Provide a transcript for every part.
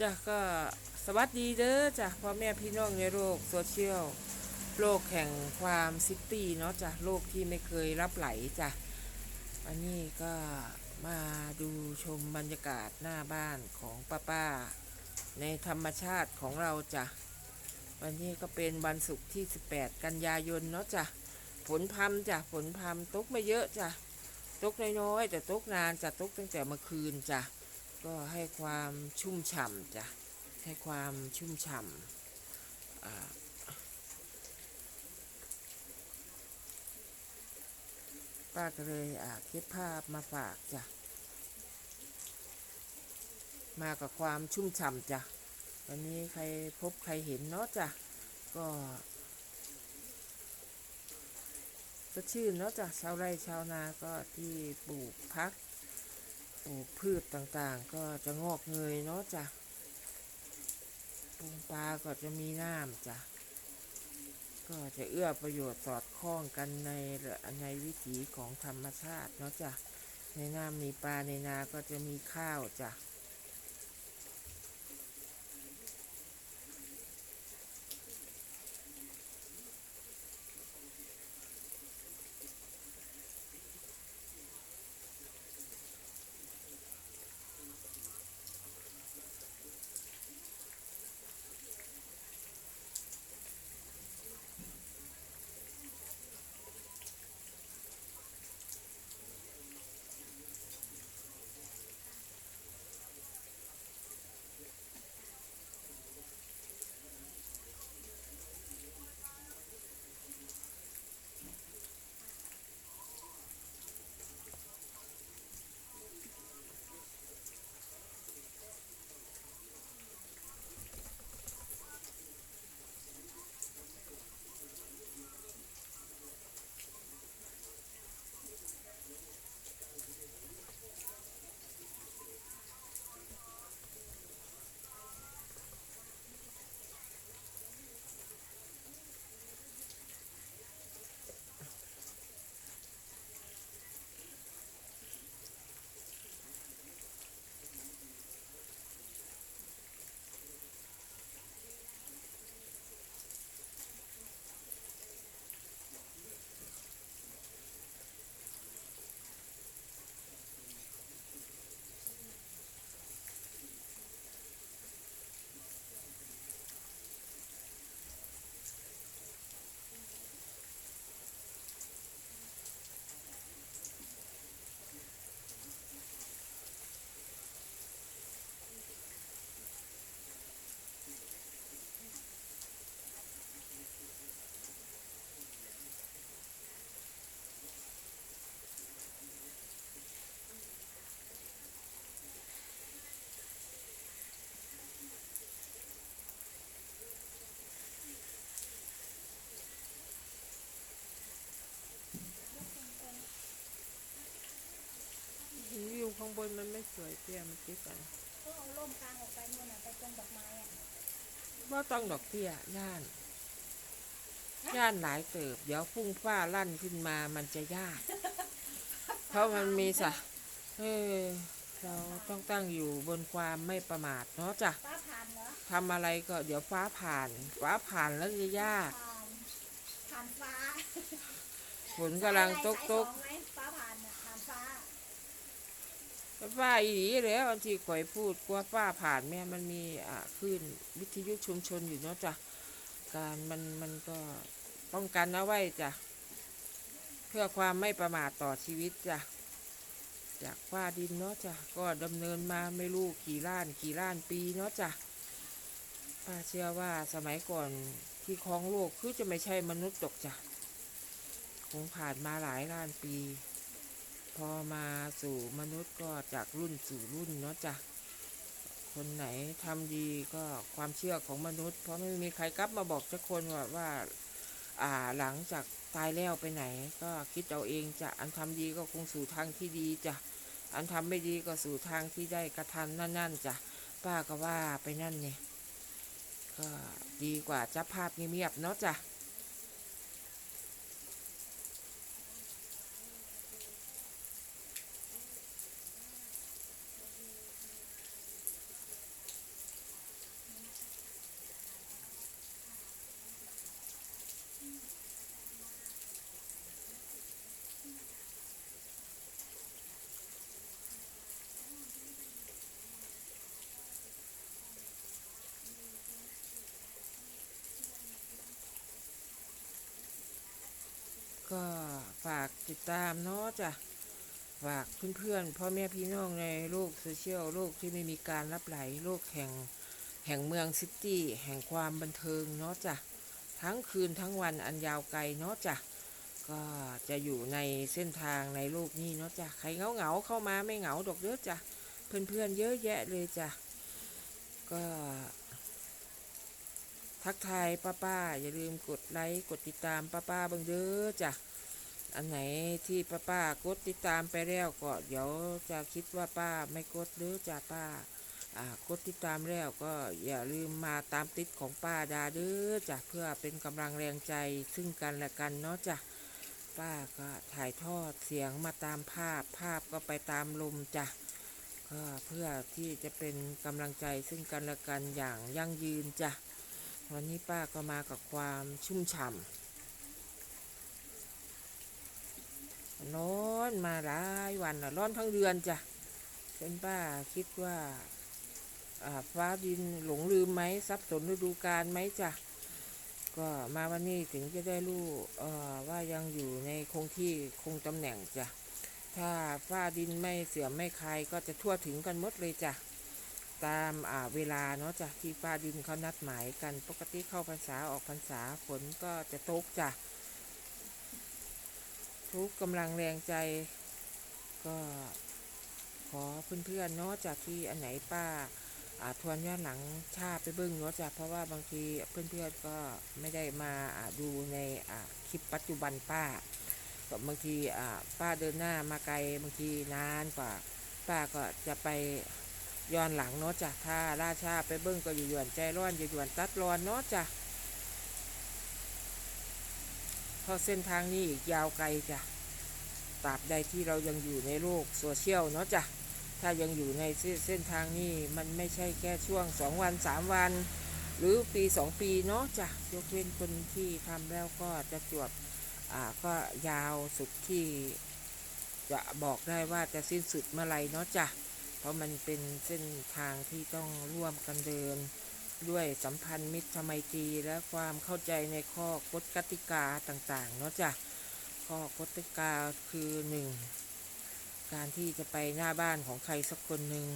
จ้ะก็สวัสดีเด้อจ้ะพ่อแม่พี่น้องในโลกโซเชียลโลกแห่งความซิตี้เนาะจ้ะโลกที่ไม่เคยรับไหลจ้ะอันนี้ก็มาดูชมบรรยากาศหน้าบ้านของป้าป้าๆในธรรมชาติของเราจ้ะวันนี้ก็เป็นวันศุกร์ที่ 18 กันยายนเนาะจ้ะฝนพรำจ้ะฝนพรำตกไม่เยอะจ้ะตกน้อยๆแต่ตกนานจะตกตั้งแต่เมื่อคืนจ้ะ ก็ให้ความชุ่มฉ่ำจ้ะให้ความชุ่มฉ่ำป้าก็เลยอ่าเก็บภาพมาฝากจ้ะมากับความชุ่มฉ่ำจ้ะวันนี้ใครพบใครเห็นเนาะจ้ะก็สดชื่นเนาะจ้ะชาวไร่ชาวนาก็ที่ปลูกพัก ปลูกพืชต่างๆ ก็จะงอกเงยเนาะจ้ะปลูกปลาก็จะมีน้ำจ้ะ ก็จะเอื้อประโยชน์สอดคล้องกันในในวิถีของธรรมชาติเนาะจ้ะ ในน้ำมีปลาในนาก็จะมีข้าวจ้ะ ข้างบนมันไม่สวยเตี้ยมันติดกันก็เอาร่มกลางออกไปนู่นน่ะไปตรงดอกไม้อะว่าต้องดอกเตี้ยย่านย่านหลายเติบ เดี๋ยวฟุ้งฟ้าลั่นขึ้นมามันจะยาก เพราะมันมีสะเออเราต้องตั้งอยู่บนความไม่ประมาทเนาะจ้ะฟ้าผ่านเหรอทำอะไรก็เดี๋ยวฟ้าผ่าน ฟ้าผ่านแล้วจะยาก ผ่านผ่านฟ้าฝนกำลังตกตก สายสองไหมฟ้าผ่านน่ะผ่านฟ้า ฟ้าอีหลีแล้วอันที่ข่อยพูดกว่าฟ้าผ่านแม่มันมีอ่าคลื่นวิทยุชุมชนอยู่เนาะจ้ะการมันมันก็ป้องกันเอาไว้จ้ะเพื่อความไม่ประมาทต่อชีวิตจ้ะจากฟ้าดินเนาะจ้ะก็ดำเนินมาไม่รู้กี่ล้านกี่ล้านปีเนาะจ้ะป้าเชื่อว่าสมัยก่อนที่ครองโลกคือจะไม่ใช่มนุษย์ตกจ้ะคงผ่านมาหลายล้านปี พอมาสู่มนุษย์ก็จากรุ่นสู่รุ่นเนาะจ้ะคนไหนทำดีก็ความเชื่อของมนุษย์ เพราะไม่มีใครกลับมาบอกสักคนว่าว่า อ่าหลังจากตายแล้วไปไหน ก็คิดเอาเองจะอันทำดีก็คงสู่ทางที่ดีจ้ะอันทำไม่ดีก็สู่ทางที่ได้กระทำนั่นๆจ้ะป้าก็ว่าไปนั่นเนี่ยก็ดีกว่าจับภาพเงียบๆเนาะจ้ะ ก็ฝากติดตามเนาะจ้ะฝากเพื่อนๆพ่อแม่พี่น้องในโลกโซเชียลโลกที่ไม่มีการรับไหลโลกแห่งแห่งเมืองซิตี้แห่งความบันเทิงเนาะจ้ะทั้งคืนทั้งวันอันยาวไกลเนาะจ้ะก็จะอยู่ในเส้นทางในโลกนี้เนาะจ้ะใครเหงาๆเข้ามาไม่เหงาดอกเด้อจ้ะเพื่อนๆเยอะแยะเลยจ้ะก็ ทักทายป้าป้าๆอย่าลืมกดไลค์กดติดตามป้าป้าบังเด้อจ้ะอันไหนที่ป้าป้ากดติดตามไปแล้วก็เดี๋ยวจะคิดว่าป้าไม่กดเด้อจ้ะป้าอ่ากดติดตามแล้วก็อย่าลืมมาตามติดของป้าดาเด้อจ้ะเพื่อเป็นกำลังแรงใจซึ่งกันและกันเนาะจ้ะป้าก็ถ่ายทอดเสียงมาตามภาพภาพก็ไปตามลมจ้ะก็เพื่อที่จะเป็นกำลังใจซึ่งกันและกันอย่างยั่งยืนจ้ะ วันนี้ป้าก็มากับความชุ่มฉ่ำร้อนมาหลายวันนะร้อนทั้งเดือนจ้ะเป็นป้าคิดว่าฟ้าดินหลงลืมไหมซับสนฤดูกาลไหมจ้ะก็มาวันนี้ถึงจะได้รู้ว่ายังอยู่ในคงที่คงตำแหน่งจ้ะถ้าฟ้าดินไม่เสื่อมไม่คลายก็จะทั่วถึงกันหมดเลยจ้ะ ตามเวลาเนาะจ้ะที่ป้าดินเขานัดหมายกัน ปกติเข้าพรรษาออกพรรษาฝนก็จะตกจ้ะ ทุกกำลังแรงใจก็ขอเพื่อนๆเนาะจากที่อันไหนป้าอาทวนย้อนหลังชาไปเบิ้งเนาะจ้ะเพราะว่าบางทีเพื่อนๆก็ไม่ได้มาดูในคลิปปัจจุบันป้าก็บางทีป้าเดินหน้ามาไกลบางทีนานกว่า ป้าก็จะไป ย้อนหลังเนาะจ้ะถ้าราชาไปเบิ้งก็อยู่หยวนใจร้อนอยู่หยวนตัดร้อนเนาะจ้ะเพราะเส้นทางนี้อีกยาวไกลจ้ะตราบใดที่เรายังอยู่ในโลกโซเชียลเนาะจ้ะถ้ายังอยู่ในเส้นทางนี้มันไม่ใช่แค่ช่วงสองวันสามวัน หรือปีสองปีเนาะจ้ะยกเว้นคนที่ทำแล้วก็จะจวบอ่าก็ยาวสุดที่จะบอกได้ว่าจะสิ้นสุดเมื่อไรเนาะจ้ะ เพราะมันเป็นเส้นทางที่ต้องร่วมกันเดิน ด้วยสัมพันธ์มิตรไมตรีและความเข้าใจในข้อกฎกติกาต่างๆ เนาะจ้ะข้อกฎกติกาคือหนึ่งการที่จะไปหน้าบ้านของใครสักคนหนึ่ง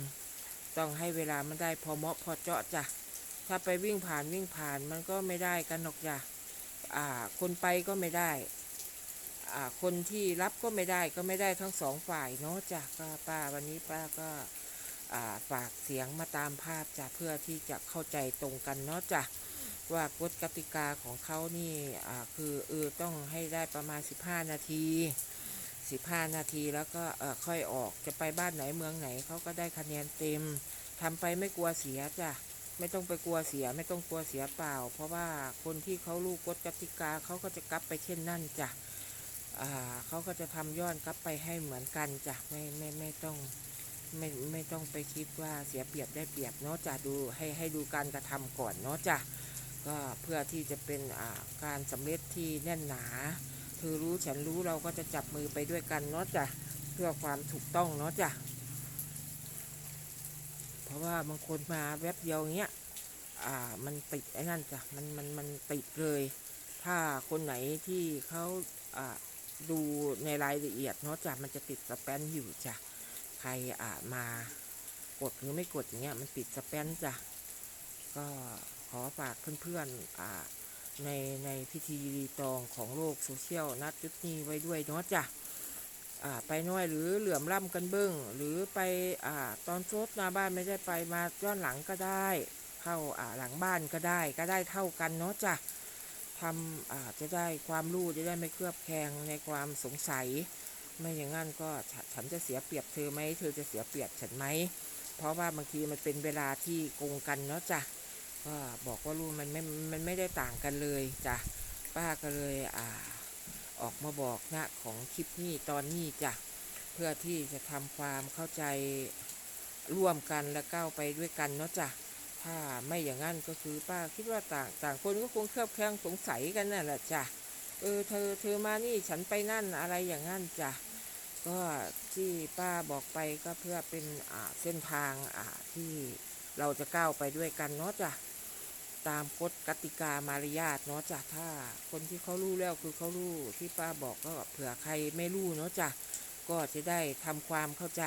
ต้องให้เวลามันได้พอเหมาะพอเจาะจ้ะถ้าไปวิ่งผ่านวิ่งผ่านมันก็ไม่ได้กันหรอกจ้ะอ่าคนไปก็ไม่ได้อ่าคนที่รับก็ไม่ได้ก็ไม่ได้ทั้งสองฝ่ายเนาะจ้ะก็ป้าวันนี้ป้าก็ ฝากเสียงมาตามภาพจ้ะเพื่อที่จะเข้าใจตรงกันเนาะจ้ะว่ากฎกติกาของเขานี่คือเออต้องให้ได้ประมาณ 15 นาที 15 นาทีแล้วก็ค่อยออกจะไปบ้านไหนเมืองไหนเขาก็ได้คะแนนเต็มทำไปไม่กลัวเสียจ้ะไม่ต้องไปกลัวเสียไม่ต้องกลัวเสียเปล่า เพราะว่าคนที่เขารู้กฎกติกาเขาก็จะกลับไปเช่นนั่นจ้ะเขาก็จะทำย้อนกลับไปให้เหมือนกันจ้ะไม่ไม่ไม่ต้อง ไม่ไม่ต้องไปคิดว่าเสียเปรียบได้เปรียบเนาะจ้ะดูให้ให้ดูการกระทำก่อนเนาะจ้ะก็เพื่อที่จะเป็นอ่าการสำเร็จที่แน่นหนาเธอรู้ฉันรู้เราก็จะจับมือไปด้วยกันเนาะจ้ะเพื่อความถูกต้องเนาะจ้ะเพราะว่าบางคนมาแวบเดียวเงี้ยอ่ามันติดไอ้นั่นจ้ะมันมันมันติดเลย ถ้าคนไหนที่เขาอ่าดูในรายละเอียดเนาะจ้ะมันจะติดสแปนอยู่จ้ะ ใครอ่ามากดหรือไม่กดอย่างเงี้ยมันติดสแปนจ้ะก็ขอฝากเพื่อนๆอ่าในในพิธีรีตองของโลกโซเชียลนัดจุดนี้ไว้ด้วยเนาะจ้ะอ่าไปน้อยหรือเหลื่อมล่ำกันเบิ้งหรือไปอ่าตอนโซดหน้าบ้านไม่ได้ไปมาย้อนหลังก็ได้ เข้าอ่าหลังบ้านก็ได้ก็ได้เท่ากันเนาะจ้ะทำอ่าจะได้ความรู้จะได้ไม่เคลือบแคลงในความสงสัย ไม่อย่างนั้นก็ฉันจะเสียเปรียบเธอไหมเธอจะเสียเปรียบฉันไหมเพราะว่าบางทีมันเป็นเวลาที่โกงกันเนาะจ้ะก็บอกว่ารู้มันไม่มันไม่ได้ต่างกันเลยจ้ะป้าก็เลยอ่าออกมาบอกนะของคลิปนี้ตอนนี้จ้ะเพื่อที่จะทำความเข้าใจร่วมกันและก้าวไปด้วยกันเนาะจ้ะถ้าไม่อย่างนั้นก็คือป้าคิดว่าต่างต่างคนก็คงเคลือบแคลงสงสัยกันนั่นแหละจ้ะเออเธอเธอมานี่ฉันไปนั่นอะไรอย่างนั้นจ้ะ ก็ที่ป้าบอกไปก็เพื่อเป็นเส้นทางที่เราจะก้าวไปด้วยกันเนาะจ้ะตามกฎกติกามารยาทเนาะจ้ะถ้าคนที่เขารู้แล้วคือเขารู้ที่ป้าบอกก็เผื่อใครไม่รู้เนาะจ้ะก็จะได้ทำความเข้าใจ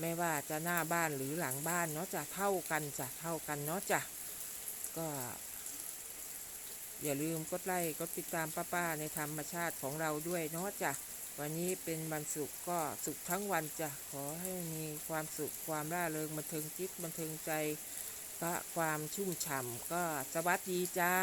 ไม่ว่าจะหน้าบ้านหรือหลังบ้านเนาะจ้ะเท่ากันจ้ะเท่ากันเนาะจ้ะก็ อย่าลืมกดไลค์กดติดตามป้าๆในธรรมชาติของเราด้วยเนาะจ้ะ วันนี้เป็นวันศุกร์ก็สุขทั้งวันจ้ะขอให้มีความสุขความร่าเริงบันเทิงจิตบันเทิงใจพระความชุ่มฉ่ำก็สวัสดีจ้า